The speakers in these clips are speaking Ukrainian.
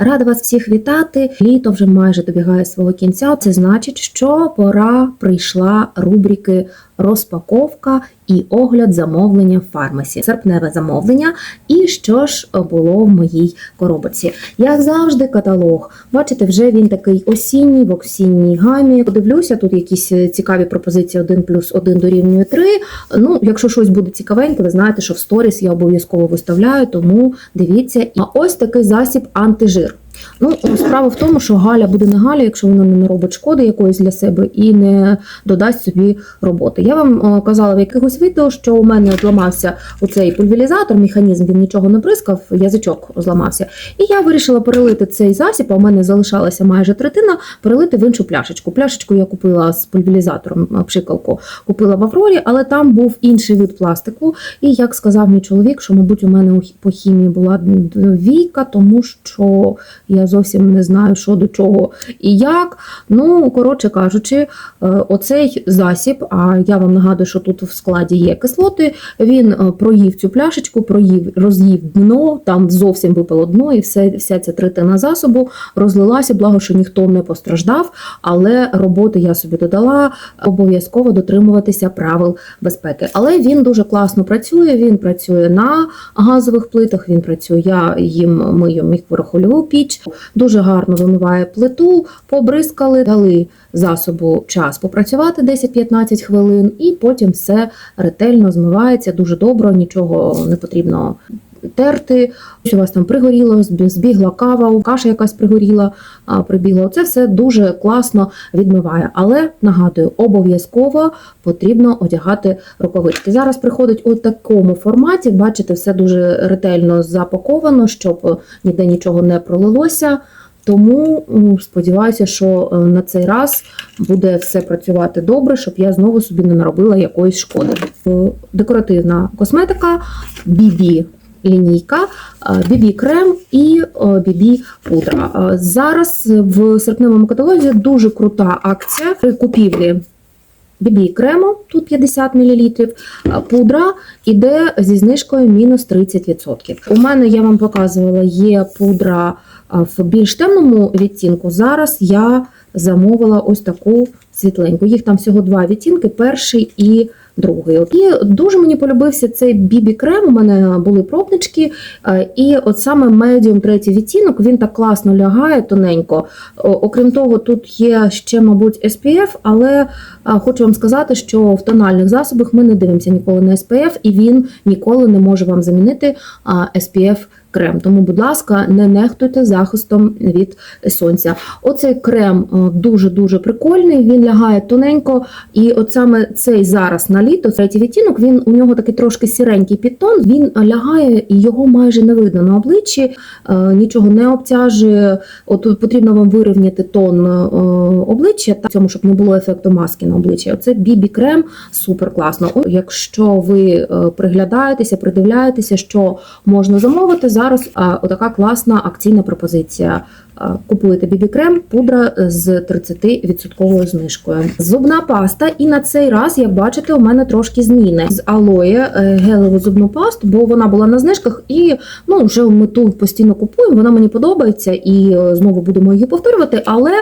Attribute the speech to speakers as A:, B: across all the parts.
A: Рада вас всіх вітати. Літо вже майже добігає свого кінця. Це значить, що пора прийшла рубрики розпаковка і огляд замовлення в фармасі. Серпневе замовлення. І що ж було в моїй коробочці? Як завжди, каталог. Бачите, вже він такий осінній, в осінній гамі. Подивлюся, тут якісь цікаві пропозиції 1 плюс 1 дорівнює 3. Ну, якщо щось буде цікавеньке, ви знаєте, що в сторіс я обов'язково виставляю, тому дивіться. А ось такий засіб антижир. Ну, справа в тому, що Галя буде не Галя, якщо вона не наробить шкоди якоїсь для себе і не додасть собі роботи. Я вам е, казала в якихось відео, що у мене зламався оцей пульверізатор, механізм, він нічого не бризкав, язичок зламався. І я вирішила перелити цей засіб, а у мене залишалася майже третина, перелити в іншу пляшечку. Пляшечку я купила з пульверізатором, е, пшикалку купила в Аврорі, але там був інший вид пластику. І як сказав мій чоловік, що, мабуть, у мене по хімії була двійка, тому що я зовсім не знаю, що до чого і як. Ну, коротше кажучи, е, оцей засіб, а я вам нагадую, що тут в складі є кислоти, він е, проїв цю пляшечку, проїв, роз'їв дно, там зовсім випало дно, і все, вся ця третина засобу розлилася, благо, що ніхто не постраждав, але роботи я собі додала, обов'язково дотримуватися правил безпеки. Але він дуже класно працює, він працює на газових плитах, він працює, я їм мию мікрохвильову піч, дуже гарно вимиває плиту, побризкали, дали засобу час попрацювати 10-15 хвилин, і потім все ретельно змивається дуже добре, нічого не потрібно. Терти, що у вас там пригоріло, збігла кава, каша якась пригоріла, прибігла. Це все дуже класно відмиває. Але нагадую, обов'язково потрібно одягати рукавички. Зараз приходить у такому форматі. Бачите, все дуже ретельно запаковано, щоб ніде нічого не пролилося. Тому сподіваюся, що е, на цей раз буде все працювати добре, щоб я знову собі не наробила якоїсь шкоди. Е, Декоративна косметика, BB лінійка, BB крем і BB пудра. Е, Зараз в серпневому каталозі дуже крута акція при купівлі. BB крему, тут 50 мл, пудра іде зі знижкою мінус 30%. У мене, я вам показувала, є пудра в більш темному відтінку. Зараз я замовила ось таку світленьку. Їх там всього два відтінки: перший і другий. От. І дуже мені полюбився цей BB крем. У мене були пробнички, е, і от саме медіум третій відтінок він так класно лягає тоненько. Окрім того, тут є ще, мабуть, SPF, але хочу вам сказати, що в тональних засобах ми не дивимося ніколи на SPF, і він ніколи не може вам замінити SPF крем. Тому, будь ласка, не нехтуйте захистом від сонця. Оцей крем дуже-дуже прикольний, він лягає тоненько, і от саме цей зараз на літо, третій відтінок, він у нього такий трошки сіренький підтон, він лягає і його майже не видно на обличчі, е, нічого не обтяжує. От потрібно вам вирівняти тон е, обличчя, та цьому, щоб не було ефекту маски на обличчі. Оце BB крем супер класно. Якщо ви е, приглядаєтеся, придивляєтеся, що можна замовити, зараз отака класна акційна пропозиція. Купуєте BB крем, пудра з 30% знижкою. Зубна паста, і на цей раз, як бачите, у мене трошки зміни з алоє е, гелеву зубну пасту, бо вона була на знижках, і ну вже ми ту постійно купуємо. Вона мені подобається і е, знову будемо її повторювати. Але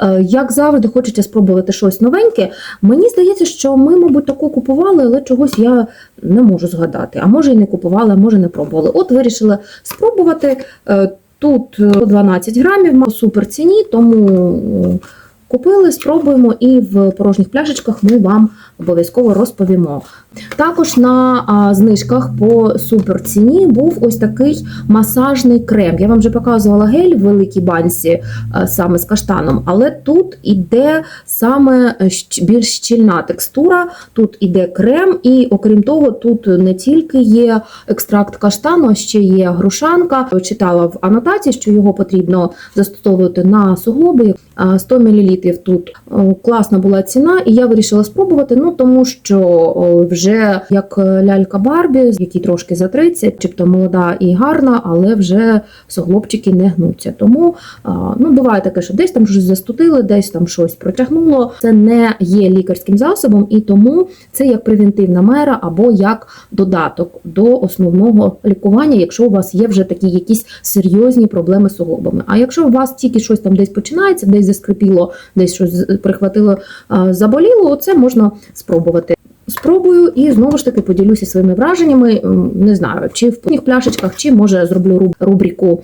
A: е, як завжди, хочеться спробувати щось новеньке. Мені здається, що ми, мабуть, таку купували, але чогось я не можу згадати. А може і не купували, а може не пробували. От вирішила спробувати. Е, Тут е, 12 грамів, в супер ціні, тому е, купили, спробуємо і в порожніх пляшечках ми вам обов'язково розповімо. Також на а, знижках по суперціні був ось такий масажний крем. Я вам вже показувала гель в великій банці а, саме з каштаном, але тут іде саме більш щільна текстура, тут іде крем, і окрім того, тут не тільки є екстракт каштану, а ще є грушанка. Читала в анотації, що його потрібно застосовувати на суглоби. 100 мл тут класна була ціна, і я вирішила спробувати, ну тому що вже як е, лялька Барбі, якій трошки за 30, чибто молода і гарна, але вже суглобчики не гнуться. Тому ну буває таке, що десь там щось застудили, десь там щось протягнуло. Це не є лікарським засобом, і тому це як превентивна мера або як додаток до основного лікування, якщо у вас є вже такі якісь серйозні проблеми з суглобами. А якщо у вас тільки щось там десь починається, десь заскрипіло, десь щось прихватило, заболіло, це можна спробувати. Спробую і знову ж таки поділюся своїми враженнями. Не знаю, чи в повних пляшечках, чи може зроблю руб- рубрику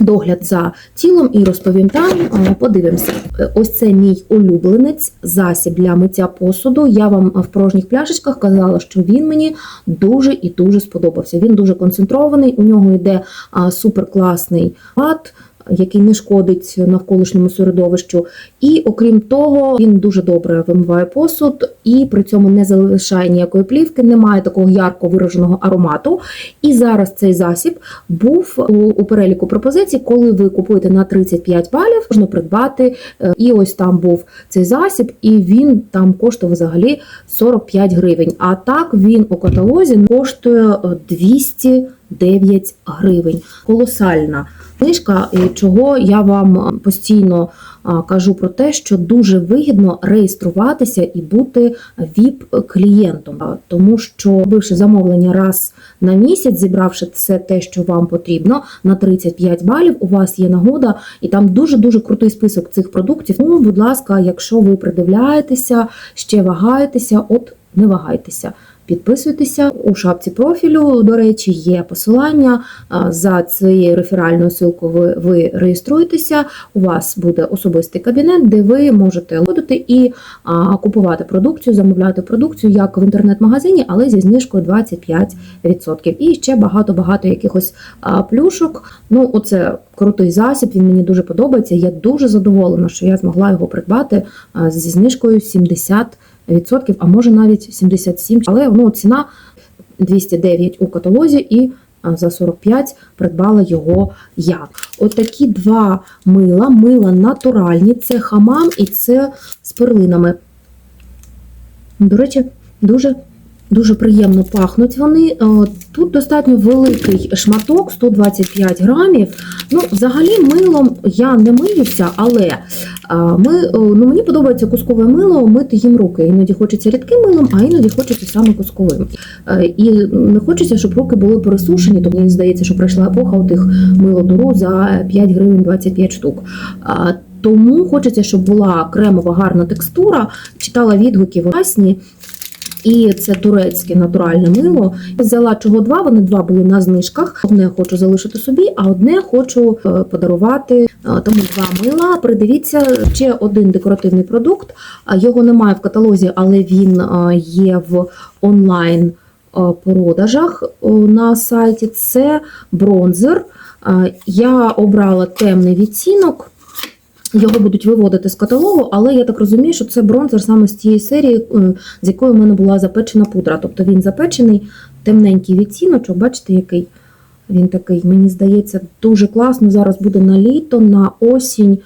A: догляд за тілом і розповім там. Подивимося. Ось це мій улюбленець, засіб для миття посуду. Я вам в порожніх пляшечках казала, що він мені дуже і дуже сподобався. Він дуже концентрований. У нього йде а, суперкласний лад, який не шкодить навколишньому середовищу. І окрім того, він дуже добре вимиває посуд і при цьому не залишає ніякої плівки, немає такого ярко вираженого аромату. І зараз цей засіб був у, переліку пропозицій, коли ви купуєте на 35 балів, можна придбати. Е, І ось там був цей засіб, і він там коштував взагалі 45 гривень. А так він у каталозі коштує е, 209 гривень. Колосальна книжка, чого я вам е, постійно кажу про те, що дуже вигідно реєструватися і бути ВІП-клієнтом, тому що робивши замовлення раз на місяць, зібравши все те, що вам потрібно, на 35 балів, у вас є нагода, і там дуже дуже крутий список цих продуктів. Тому, будь ласка, якщо ви придивляєтеся, ще вагаєтеся, от не вагайтеся. Підписуйтеся у шапці профілю. До речі, є посилання за цією реферальною ссылкою Ви, реєструєтеся. У вас буде особистий кабінет, де ви можете ходити і купувати продукцію, замовляти продукцію як в інтернет-магазині, але зі знижкою 25%. І ще багато багато якихось плюшок. Ну, оце крутий засіб. Він мені дуже подобається. Я дуже задоволена, що я змогла його придбати зі знижкою 70% відсотків, а може навіть 77, але ну, ціна 209 у каталозі і за 45 придбала його я. Отакі два мила, мила натуральні, це хамам і це з перлинами. До речі, дуже Дуже приємно пахнуть вони. Е, Тут достатньо великий шматок, 125 грамів. Ну, взагалі, милом я не миюся, але е, ми, е, ну, мені подобається кускове мило мити їм руки. Іноді хочеться рідким милом, а іноді хочеться саме кусковим. І не хочеться, щоб руки були пересушені, тому мені здається, що прийшла епоха у тих милодору за 5 гривень 25 штук. Тому хочеться, щоб була кремова гарна текстура. Читала відгуки власні. І це турецьке натуральне мило. Взяла чого два. Вони два були на знижках. Одне хочу залишити собі, а одне хочу е, подарувати. Е, Тому два мила. Придивіться ще один декоративний продукт. Його немає в каталозі, але він е, є в онлайн е, продажах е, на сайті. Це бронзер. Е, Я обрала темний відтінок. Його будуть виводити з каталогу, але я так розумію, що це бронзер саме з тієї серії, е, з якої в мене була запечена пудра. Тобто він запечений, темненький відтіночок, бачите, який він такий. Мені здається, дуже класно. Зараз буде на літо, на осінь.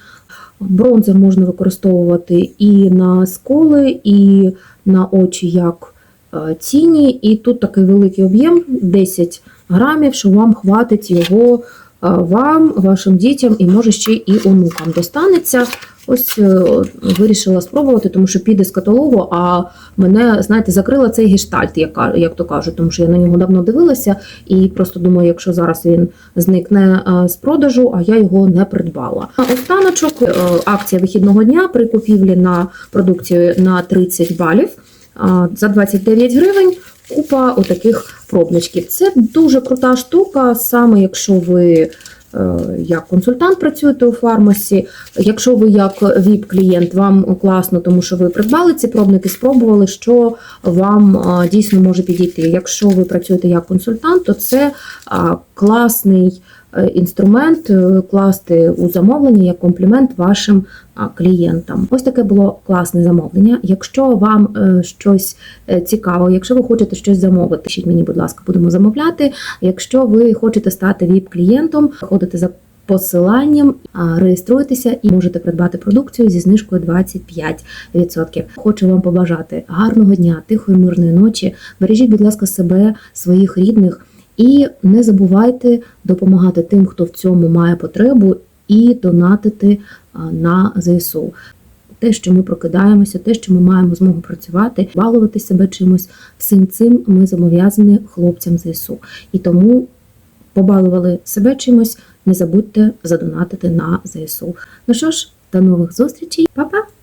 A: Бронзер можна використовувати і на сколи, і на очі як е, тіні. І тут такий великий об'єм 10 грамів, що вам хватить його е, вам, вашим дітям і може ще і онукам достанеться. Ось е, вирішила спробувати, тому що піде з каталогу, а мене, знаєте, закрила цей гештальт, як, як то кажуть, тому що я на нього давно дивилася і просто думаю, якщо зараз він зникне е, з продажу, а я його не придбала. Останочок, е, акція вихідного дня при купівлі на продукцію на 30 балів за 29 гривень. Купа отаких пробничків. Це дуже крута штука, саме якщо ви е, як консультант працюєте у фармасі. Якщо ви як ВІП-клієнт, вам класно, тому що ви придбали ці пробники, спробували, що вам дійсно може підійти. Якщо ви працюєте як консультант, то це класний інструмент е, класти у замовлення як комплімент вашим клієнтам. Ось таке було класне замовлення. Якщо вам е, щось е, цікаво, якщо ви хочете щось замовити, пишіть мені, будь ласка, будемо замовляти. Якщо ви хочете стати ВІП-клієнтом, ходите за посиланням. Реєструйтеся і можете придбати продукцію зі знижкою 25%. Хочу вам побажати гарного дня, тихої мирної ночі. Бережіть, будь ласка, себе, своїх рідних. І не забувайте допомагати тим, хто в цьому має потребу, і донатити на ЗСУ. Те, що ми прокидаємося, те, що ми маємо змогу працювати, балувати себе чимось, всім цим ми зобов'язані хлопцям ЗСУ. І тому побалували себе чимось, не забудьте задонатити на ЗСУ. Ну що ж, до нових зустрічей, Па-па!